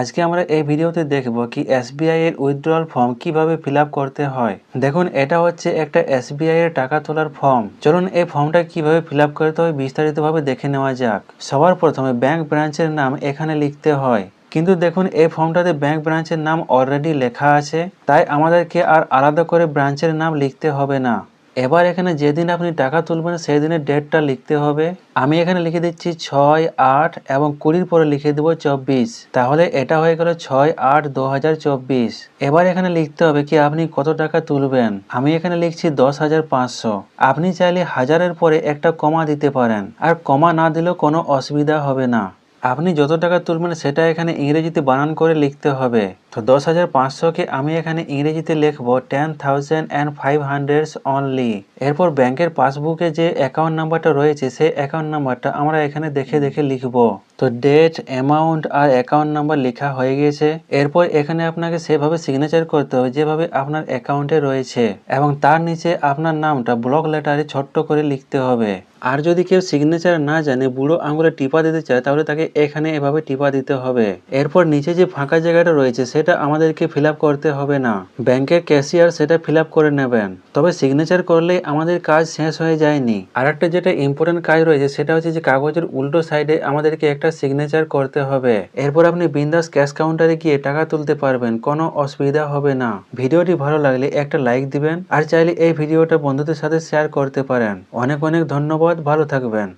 আজকে আমরা এই ভিডিওতে দেখব কি এসবিআই এর উইথড্রয়াল ফর্ম কীভাবে ফিল করতে হয়। দেখুন, এটা হচ্ছে একটা এসবিআই এর টাকা তোলার ফর্ম চলুন এই ফর্মটা কীভাবে ফিল করতে হয় বিস্তারিতভাবে দেখে নেওয়া যাক। সবার প্রথমে ব্যাংক ব্রাঞ্চের নাম এখানে লিখতে হয়। কিন্তু দেখুন, এই ফর্মটাতে ব্যাংক ব্রাঞ্চের নাম অলরেডি লেখা আছে। তাই আমাদেরকে আর আলাদা করে ব্রাঞ্চের নাম লিখতে হবে না। এবার এখানে যেদিন আপনি টাকা তুলবেন সেই দিনের ডেটটা লিখতে হবে। আমি এখানে লিখে দিচ্ছি ছয় আট এবং কুড়ির পরে লিখে দেবো চব্বিশ। তাহলে এটা হয়ে গেল ছয় আট দু হাজার চব্বিশ। এবার এখানে লিখতে হবে কি আপনি কত টাকা তুলবেন? আমি এখানে লিখছি দশ হাজার পাঁচশো। আপনি চাইলে হাজারের পরে একটা কমা দিতে পারেন। আর কমা না দিলেও কোনো অসুবিধা হবে না। আপনি যত টাকা তুলবেন, সেটা এখানে ইংরেজিতে বানান করে লিখতে হবে। তো দশ হাজার পাঁচশোকে আমি এখানে ইংরেজিতে লিখব ten thousand and five hundreds only এরপর ব্যাংকের পাসবুকে যে অ্যাকাউন্ট নাম্বারটা রয়েছে, সেই অ্যাকাউন্ট নাম্বারটা আমরা এখানে দেখে দেখে লিখব। তো ডেট অ্যামাউন্ট আর অ্যাকাউন্ট নাম্বার লেখা হয়ে গেছে এরপর এখানে আপনাকে সেভাবে সিগনেচার করতে হবে, যেভাবে আপনার অ্যাকাউন্টে রয়েছে। এবং তার নিচে আপনার নামটা ব্লক লেটারে ছোট্ট করে লিখতে হবে। আর যদি কেউ সিগনেচার না জানে, বুড়ো আঙুলে টিপা দিতে চায়, তাহলে তাকে এখানে এভাবে টিপা দিতে হবে। এরপর নিচে যে ফাঁকা জায়গাটা রয়েছে সেটা আমাদেরকে ফিল করতে হবে না। ব্যাংকের ক্যাশিয়ার সেটা ফিল করে নেবেন। তবে সিগনেচার করলে আমাদের কাজ শেষ হয়ে যায়নি। আর একটা যেটা ইম্পর্টেন্ট কাজ রয়েছে, সেটা হচ্ছে যে কাগজের উল্টো সাইডে আমাদেরকে একটা সিগনেচার করতে হবে। এরপর আপনি বিন্দাস ক্যাশ কাউন্টারে গিয়ে টাকা তুলতে পারবেন, কোনো অসুবিধা হবে না। ভিডিওটি ভালো লাগলে একটা লাইক দিবেন, আর চাইলে এই ভিডিওটা বন্ধুদের সাথে শেয়ার করতে পারেন। অনেক অনেক ধন্যবাদ, ভালো থাকবেন।